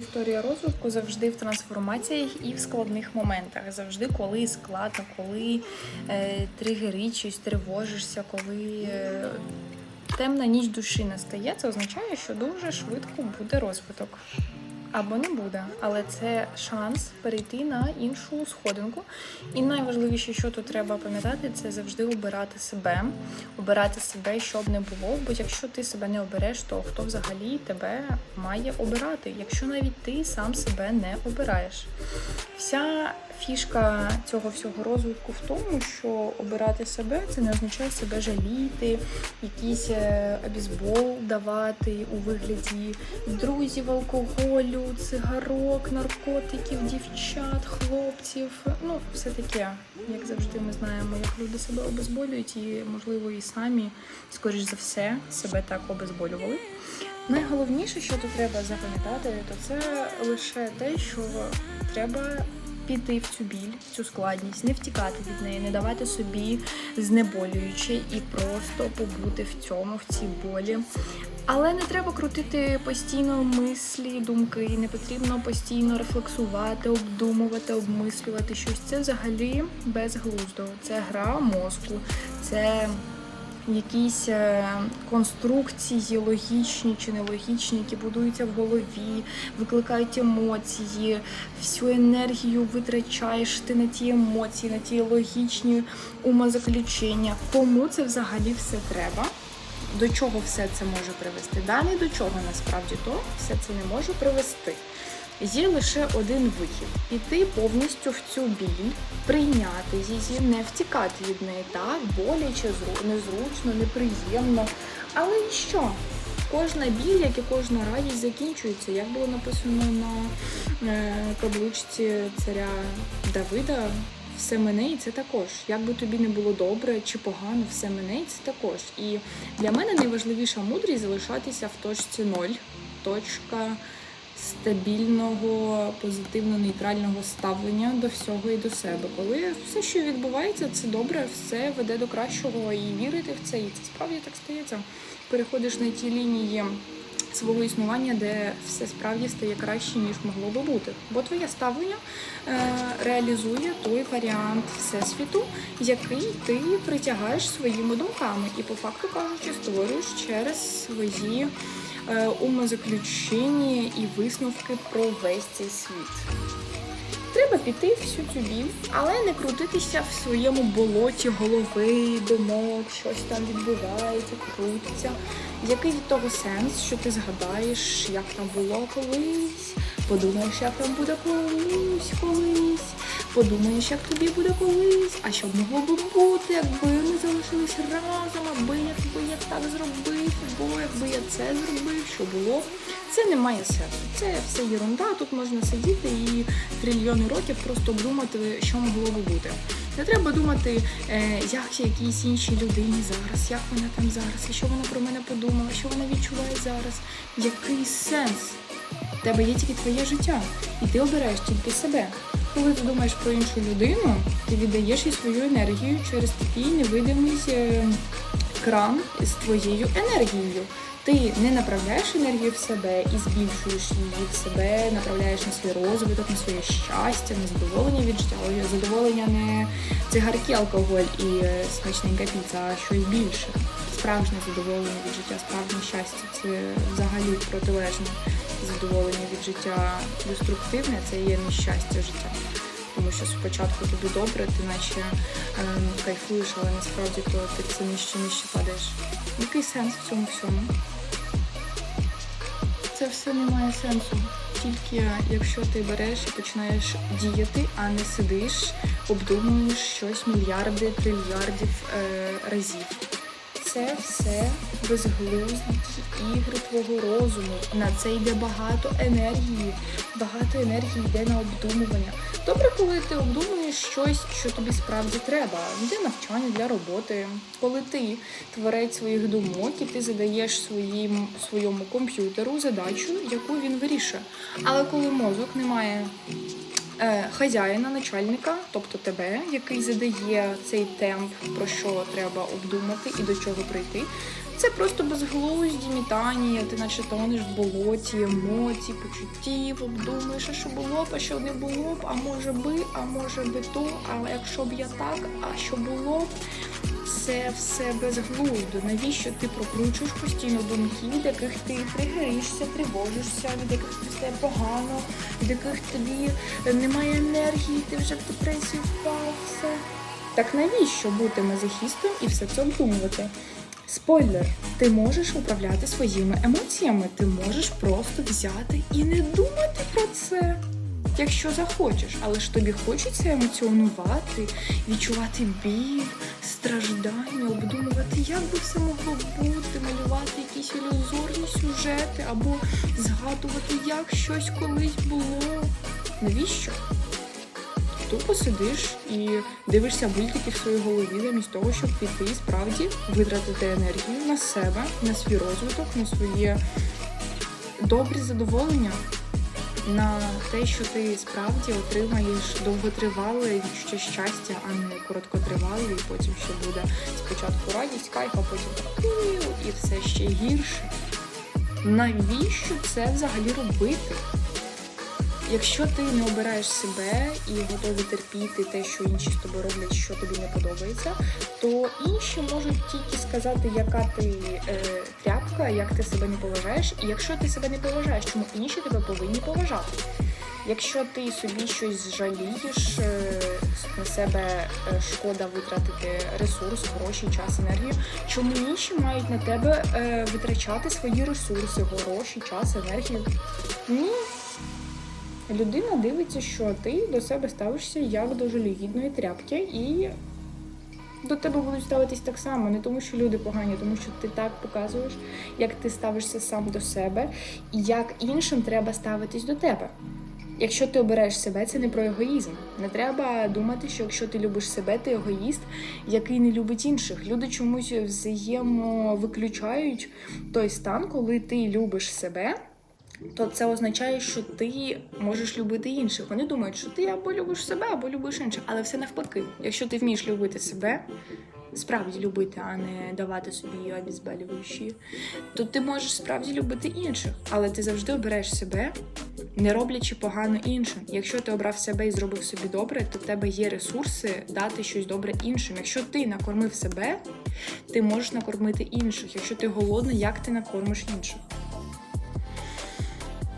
Історія розвитку завжди в трансформаціях і в складних моментах. Завжди, коли складно, коли е, тригеричиш, тривожишся, коли е, темна ніч душі настає, це означає, що дуже швидко буде розвиток. Або не буде, але це шанс перейти на іншу сходинку. І найважливіше, що тут треба пам'ятати, це завжди обирати себе, обирати себе, щоб не було. Бо якщо ти себе не обереш, то хто взагалі тебе має обирати, якщо навіть ти сам себе не обираєш. Вся фішка цього всього розвитку в тому, що обирати себе це не означає себе жаліти, якийсь е, обізбол давати у вигляді друзів, алкоголю, цигарок, наркотиків, дівчат, хлопців. Ну, все таке, як завжди, ми знаємо, як люди себе обезболюють, і можливо і самі, скоріш за все, себе так обезболювали. Найголовніше, що тут треба запам'ятати, то це лише те, що треба піти в цю біль, в цю складність, не втікати від неї, не давати собі знеболюючи і просто побути в цьому, в цій болі. Але не треба крутити постійно мислі, думки, не потрібно постійно рефлексувати, обдумувати, обмислювати щось. Це взагалі безглуздо. Це гра мозку, це якісь е, конструкції логічні чи нелогічні, які будуються в голові, викликають емоції, всю енергію витрачаєш ти на ті емоції, на ті логічні умозаключення. Кому це взагалі все треба? До чого все це може привести? Да, ні до чого насправді то все це не може привести. Є лише один вихід піти повністю в цю біль, прийняти її, не втікати від неї. Так, боляче, зру- незручно, неприємно. Але і що? Кожна біль, як і кожна радість закінчується. Як було написано на е, табличці царя Давида, все мене і це також. Як би тобі не було добре чи погано, все мене і це також. І для мене найважливіша мудрість залишатися в точці ноль. Точка стабільного, позитивно-нейтрального ставлення до всього і до себе. Коли все, що відбувається, це добре, все веде до кращого і вірити в це, і це справді так стається. Переходиш на ті лінії свого існування, де все справді стає краще, ніж могло би бути. Бо твоє ставлення е, реалізує той варіант всесвіту, який ти притягаєш своїми думками, і по факту кажучи, створюєш через свої умозаключення і висновки про весь цей світ. Треба піти всю цю але не крутитися в своєму болоті голови, думок, щось там відбувається, крутиться. Який від того сенс, що ти згадаєш, як там було колись, подумаєш, як там буде колись, колись, подумаєш, як тобі буде колись, а що б могло би бути, якби ми залишились разом, аби якби я так зробив, або якби я це зробив, що було. Це не має сенсу. Це все єрунда. Тут можна сидіти і трильйони років просто обдумати, що могло би бути. Не треба думати, е, як якійсь іншій людині зараз, як вона там зараз, і що вона про мене подумала, що вона відчуває зараз. Який сенс? В тебе є тільки твоє життя, і ти обираєш тільки себе. Коли ти думаєш про іншу людину, ти віддаєш їй свою енергію через такий невидимий е, кран з твоєю енергією. Ти не направляєш енергію в себе і збільшуєш її в себе, направляєш на свій розвиток, на своє щастя, на задоволення від життя. Задоволення не цигарки, алкоголь і е, смачненька піца, а щось більше. Справжнє задоволення від життя, справжнє щастя це взагалі протилежне задоволення від життя деструктивне, це є нещастя життя. Тому що спочатку тобі добре, ти наче ем, кайфуєш, але насправді то ти все нижче нижче падаєш. Який сенс в цьому всьому? Це все не має сенсу. Тільки якщо ти береш і починаєш діяти, а не сидиш, обдумуєш щось мільярди, трильярдів е, разів. Це все безглузді ігри твого розуму. На це йде багато енергії. Багато енергії йде на обдумування. Добре, коли ти обдумуєш щось, що тобі справді треба для навчання, для роботи. Коли ти творець своїх думок і ти задаєш своїм, своєму комп'ютеру задачу, яку він вирішує. Але коли мозок не має хазяїна, начальника, тобто тебе, який задає цей темп, про що треба обдумати і до чого прийти. Це просто безглузді мітання, ти наче тонеш в болоті, емоцій, почуттів, обдумуєш, а що було б, а що не було б, а може би, а може би то, але якщо б я так, а що було б, це все безглуздо. Навіщо ти прокручуєш постійно думки, від яких ти тригеришся, тривожишся, від яких тобі стає погано, від яких тобі немає енергії, ти вже в депресію впав, все. Так навіщо бути мазохістом і все це обдумувати? Спойлер, ти можеш управляти своїми емоціями, ти можеш просто взяти і не думати про це. Якщо захочеш, але ж тобі хочеться емоціонувати, відчувати біль, страждання, обдумувати, як би все могло бути, малювати якісь ілюзорні сюжети або згадувати, як щось колись було. Навіщо? Тупо сидиш і дивишся мультики в своїй голові, замість того, щоб піти і справді витратити енергію на себе, на свій розвиток, на своє добре задоволення, на те, що ти справді отримаєш довготривале відчуття щастя, а не короткотривале, і потім ще буде спочатку радість, кайф, а потім і все ще гірше. Навіщо це взагалі робити? Якщо ти не обираєш себе і готовий терпіти те, що інші з тобою роблять, що тобі не подобається, то інші можуть тільки сказати, яка ти е, тряпка, як ти себе не поважаєш. І якщо ти себе не поважаєш, чому інші тебе повинні поважати? Якщо ти собі щось жалієш, е, на себе е, шкода витратити ресурс, гроші, час, енергію, чому інші мають на тебе е, витрачати свої ресурси, гроші, час, енергію? Ні. Людина дивиться, що ти до себе ставишся як до жалюгідної тряпки, і до тебе будуть ставитись так само, не тому, що люди погані, тому що ти так показуєш, як ти ставишся сам до себе, і як іншим треба ставитись до тебе. Якщо ти обираєш себе, це не про егоїзм. Не треба думати, що якщо ти любиш себе, ти егоїст, який не любить інших. Люди чомусь взаємовиключають той стан, коли ти любиш себе то це означає, що ти можеш любити інших. Вони думають, що ти або любиш себе, або любиш інших, але все навпаки. Якщо ти вмієш любити себе, справді любити, а не давати собі обізбалюючі, то ти можеш справді любити інших, але ти завжди обереш себе, не роблячи погано іншим. Якщо ти обрав себе і зробив собі добре, то в тебе є ресурси дати щось добре іншим. Якщо ти накормив себе, ти можеш накормити інших. Якщо ти голодний, як ти накормиш інших?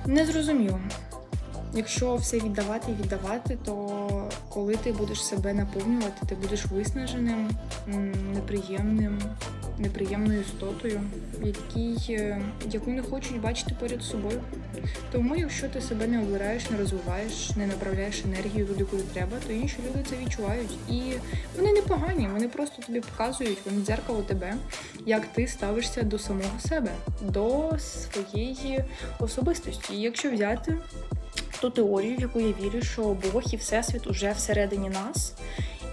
Не зрозуміло. Якщо все віддавати і віддавати, то коли ти будеш себе наповнювати, ти будеш виснаженим, неприємним, неприємною істотою, який, е, яку не хочуть бачити поряд собою. Тому, якщо ти себе не обираєш, не розвиваєш, не направляєш енергію туди, куди треба, то інші люди це відчувають. І вони не погані, вони просто тобі показують, вони дзеркало тебе, як ти ставишся до самого себе, до своєї особистості. І якщо взяти ту теорію, в яку я вірю, що Бог і Всесвіт уже всередині нас,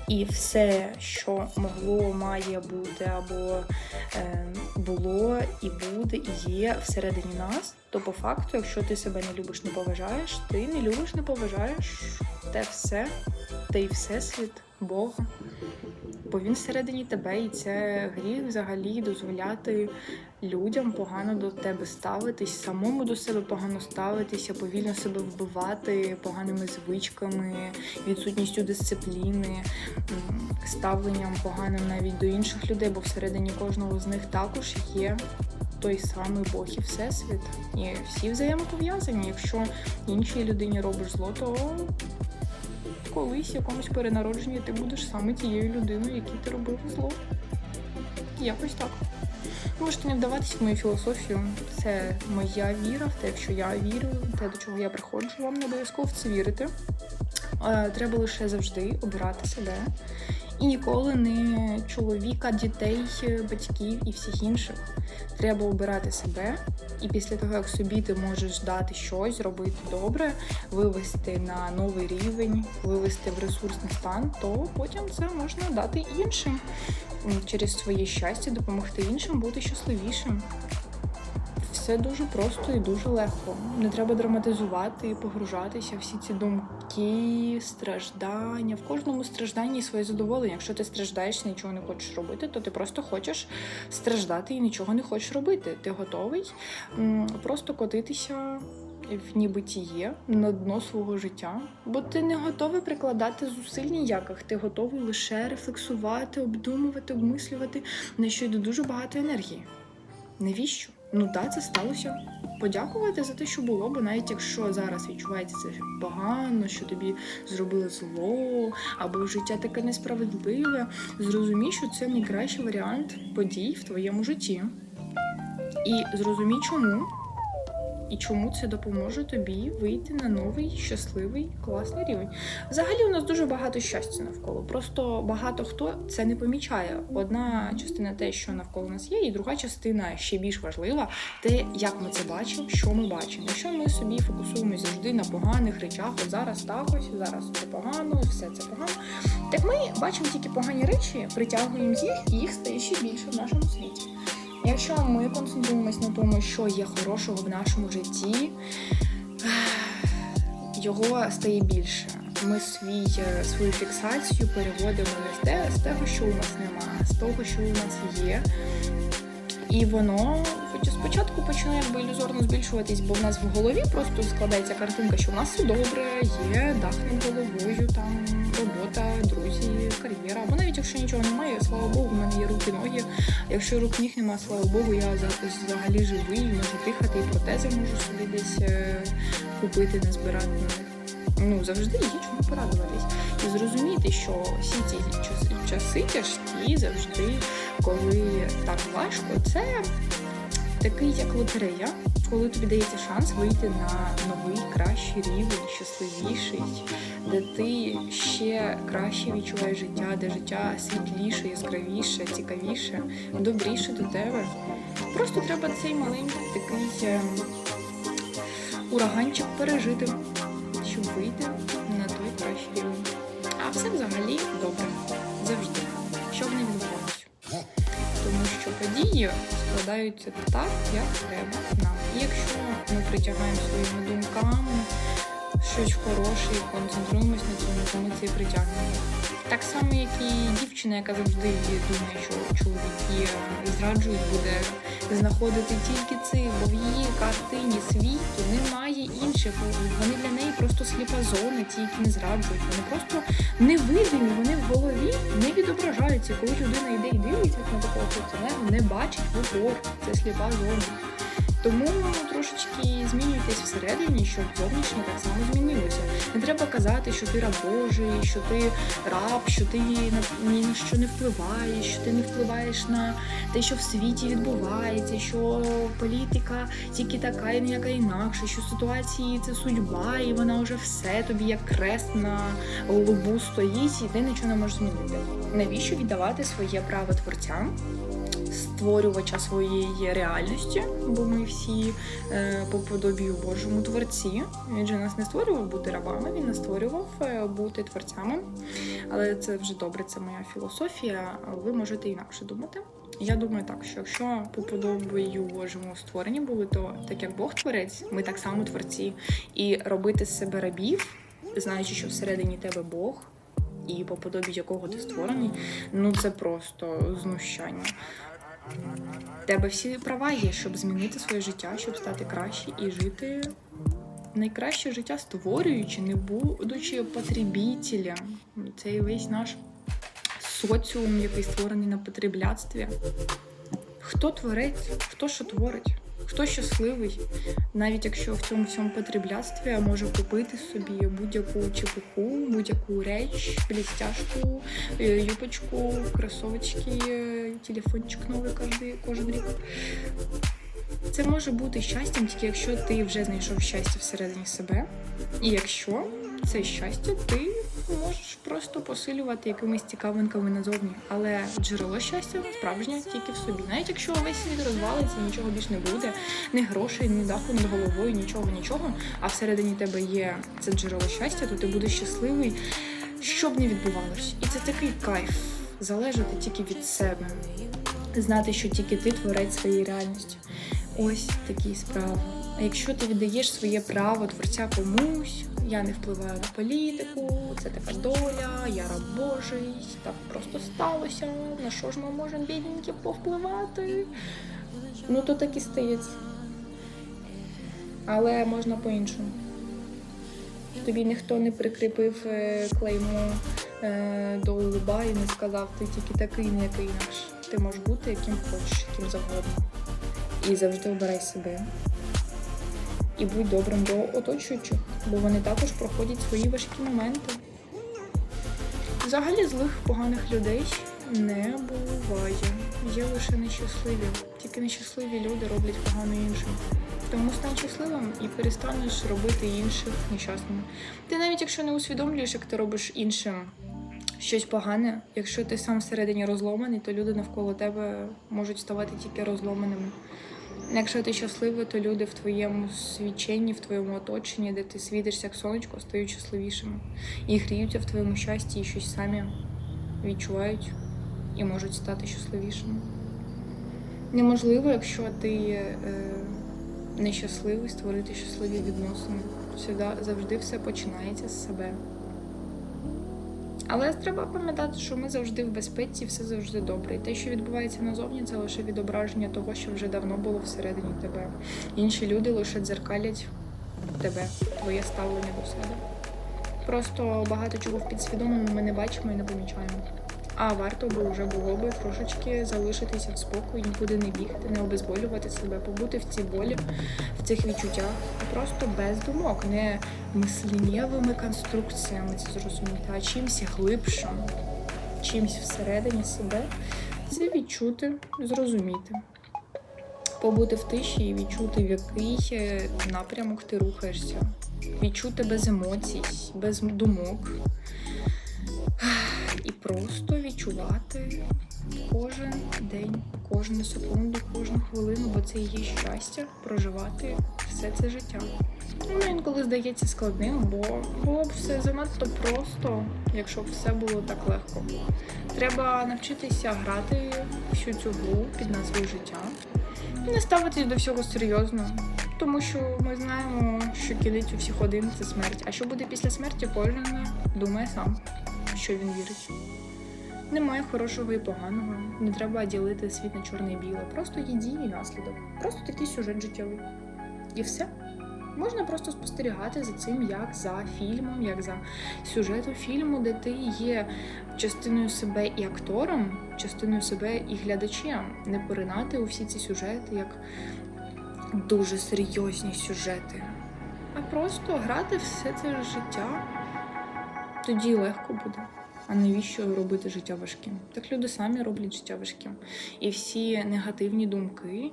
і все, що могло, має бути, або е, було, і буде, і є всередині нас, то по факту, якщо ти себе не любиш, не поважаєш, ти не любиш, не поважаєш те все, те і всесвіт, Бога. Бо він всередині тебе, і це гріх взагалі дозволяти людям погано до тебе ставитись, самому до себе погано ставитися, повільно себе вбивати поганими звичками, відсутністю дисципліни, ставленням поганим навіть до інших людей, бо всередині кожного з них також є. Той самий Бог і Всесвіт. І всі взаємопов'язані. Якщо іншій людині робиш зло, то колись якомусь перенародженні ти будеш саме тією людиною, якій ти робив зло. Якось так. Можете не вдаватись в мою філософію. Це моя віра в те, в що я вірю, те, до чого я приходжу, вам не обов'язково в це вірити. Е, Треба лише завжди обирати себе. І ніколи не чоловіка, дітей, батьків і всіх інших. Треба обирати себе, і після того, як собі ти можеш дати щось, зробити добре, вивести на новий рівень, вивести в ресурсний стан, то потім це можна дати іншим через своє щастя, допомогти іншим бути щасливішим. Все дуже просто і дуже легко. Не треба драматизувати і погружатися всі ці думки, страждання. В кожному стражданні своє задоволення. Якщо ти страждаєш, нічого не хочеш робити, то ти просто хочеш страждати і нічого не хочеш робити. Ти готовий просто котитися в нібитіє на дно свого життя, бо ти не готовий прикладати зусиль ніяких. Ти готовий лише рефлексувати, обдумувати, обмислювати, на що йде дуже багато енергії. Навіщо? Ну так, це сталося. Подякувати за те, що було, бо навіть якщо зараз відчувається це погано, що тобі зробили зло, або життя таке несправедливе, зрозумій, що це найкращий варіант подій в твоєму житті. І зрозумій, чому. І чому це допоможе тобі вийти на новий щасливий класний рівень. Взагалі у нас дуже багато щастя навколо. Просто багато хто це не помічає. Одна частина те, що навколо нас є, і друга частина ще більш важлива, те, як ми це бачимо, що ми бачимо. Якщо ми собі фокусуємося завжди на поганих речах, от зараз так ось, зараз це погано, все це погано. Так ми бачимо тільки погані речі, притягуємо їх, і їх стає ще більше в нашому світі. Якщо ми концентруємось на тому, що є хорошого в нашому житті, його стає більше. Ми свій, е, свою фіксацію переводимо не з того, що у нас нема, з того, що у нас є. І воно спочатку починає якби ілюзорно збільшуватись, бо в нас в голові просто складається картинка, що в нас все добре, є дах над головою, там робота, друзі, кар'єра. Або навіть якщо нічого немає, слава Богу, в мене є руки, ноги. Якщо рук ніг немає, слава Богу, я за- взагалі живий, можу дихати, і протези можу собі десь е, купити, не збирати. Ну, завжди є чому порадуватись. І зрозуміти, що всі ці часи, часи тяжкі завжди, коли так важко, це такий як лотерея, коли тобі дається шанс вийти на новий кращий рівень, щасливіший, де ти ще краще відчуваєш життя, де життя світліше, яскравіше, цікавіше, добріше до тебе. Просто треба цей маленький такий е, ураганчик пережити, щоб вийти на той кращий рівень. А все взагалі добре. Завжди. Події складаються так, як треба нам. Якщо ми притягаємо своїми думками щось хороше і концентруємось на цьому, то ми це і притягнемо. Так само, як і дівчина, яка завжди думає, що чоловіки зраджують, буде знаходити тільки це, бо в її картині світу немає інших. Вони для неї просто сліпа зона, ті, які не зраджують. Вони просто невидимі, вони в голові не відображаються. Коли людина йде і дивиться на такого не бачить в упор. Це сліпа зона. Тому трошечки змінюйтесь всередині, щоб зовнішнє так само змінилося. Не треба казати, що ти раб Божий, що ти раб, що ти ні на, що не впливаєш, що ти не впливаєш на те, що в світі відбувається, що політика тільки така і ніяка інакша, що ситуації це судьба, і вона вже все тобі як крест на лобу стоїть, і ти нічого не можеш змінити. Навіщо віддавати своє право творцям? Створювача своєї реальності, бо ми всі е, по подобію Божому творці. Він же нас не створював бути рабами, він нас створював е, бути творцями. Але це вже добре, це моя філософія. Ви можете інакше думати. Я думаю так, що якщо по подобію Божому створені були, то так як Бог творець, ми так само творці. І робити з себе рабів, знаючи, що всередині тебе Бог. І по подобі якого ти створений, ну це просто знущання. В Тебе всі права є, щоб змінити своє життя, щоб стати краще і жити найкраще життя, створюючи, не будучи потребітелем. Цей весь наш соціум, який створений на потребляцтві. Хто творець, хто що творить, хто щасливий, навіть якщо в цьому всьому потребляцтві може купити собі будь-яку чепуху, будь-яку реч, блістяшку, е, юбочку, кросовочки, телефончик новий кожен, рік. Це може бути щастям, тільки якщо ти вже знайшов щастя всередині себе, і якщо це щастя, ти можеш просто посилювати якимись цікавинками назовні. Але джерело щастя справжнє тільки в собі. Навіть якщо весь світ розвалиться, нічого більш не буде, ні грошей, ні даху над головою, нічого, нічого. А всередині тебе є це джерело щастя, то ти будеш щасливий, що б не відбувалося. І це такий кайф залежати тільки від себе, знати, що тільки ти творець своєї реальності. Ось такі справи. А якщо ти віддаєш своє право творця комусь, я не впливаю на політику, це така доля, я раб Божий, так просто сталося. На що ж ми можемо бідненькі повпливати? Ну то так і стається. Але можна по-іншому. Тобі ніхто не прикріпив е, клеймо до луба і не сказав, ти тільки такий, не який наш. Ти можеш бути яким хочеш, яким завгодно. І завжди обирай себе. І будь добрим до оточуючих, бо вони також проходять свої важкі моменти. Взагалі злих поганих людей не буває. Є лише нещасливі. Тільки нещасливі люди роблять погано іншим. Тому стань щасливим і перестанеш робити інших нещасними. Ти навіть якщо не усвідомлюєш, як ти робиш іншим щось погане, якщо ти сам всередині розломаний, то люди навколо тебе можуть ставати тільки розломаними. Якщо ти щасливий, то люди в твоєму свіченні, в твоєму оточенні, де ти світишся як сонечко, стають щасливішими. І гріються в твоєму щасті і щось самі відчувають і можуть стати щасливішими. Неможливо, якщо ти е, нещасливий, створити щасливі відносини. Завжди все починається з себе. Але треба пам'ятати, що ми завжди в безпеці, все завжди добре. І те, що відбувається назовні, це лише відображення того, що вже давно було всередині тебе. Інші люди лише дзеркалять тебе, твоє ставлення до себе. Просто багато чого в підсвідомому ми не бачимо і не помічаємо. А варто би вже було би трошечки залишитися в спокої, нікуди не бігти, не обезболювати себе, побути в цій болі, в цих відчуттях, просто без думок, не мисленнєвими конструкціями це зрозуміти, а чимось глибшим, чимось всередині себе це відчути, зрозуміти. Побути в тиші і відчути, в який е, напрямок ти рухаєшся. Відчути без емоцій, без думок. І просто відчувати кожен день, кожну секунду, кожну хвилину, бо це є щастя проживати все це життя. Воно інколи здається складним, бо було б все занадто просто, якщо б все було так легко. Треба навчитися грати всю цю гру під назвою життя і не ставитись до всього серйозно. Тому що ми знаємо, що кінець у всіх один це смерть. А що буде після смерті, кожен думає сам, що він вірить. Немає хорошого і поганого. Не треба ділити світ на чорне і біле. Просто є дії і наслідок. Просто такий сюжет життєвий. І все. Можна просто спостерігати за цим, як за фільмом, як за сюжетом фільму, де ти є частиною себе і актором, частиною себе і глядачем. Не поринати у всі ці сюжети як дуже серйозні сюжети, а просто грати все це життя. Тоді легко буде. А навіщо робити життя важким? Так люди самі роблять життя важким. І всі негативні думки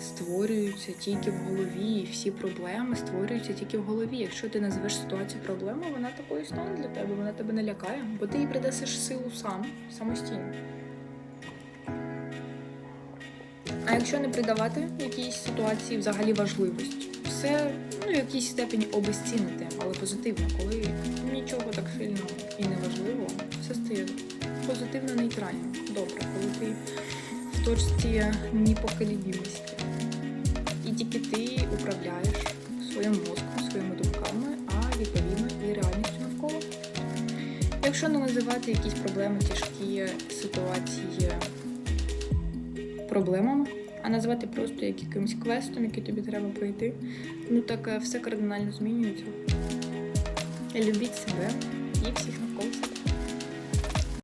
створюються тільки в голові, і всі проблеми створюються тільки в голові. Якщо ти назвеш ситуацію проблемою, вона такою стане для тебе, вона тебе не лякає, бо ти їй придасиш силу сам, самостійно. А якщо не придавати якійсь ситуації взагалі важливості, все ну, в якійсь степені обезцінити, але позитивно, коли нічого так сильно і не важливо, все стає позитивно нейтрально. Добре, коли ти в точці непоколебимості. І тільки ти управляєш своїм мозком, своїми думками, а відповідно і реальністю навколо. Якщо не називати якісь проблеми, тяжкі ситуації проблемами, а назвати просто як якимось квестом, який тобі треба пройти, ну так е, все кардинально змінюється. Любіть себе і всіх.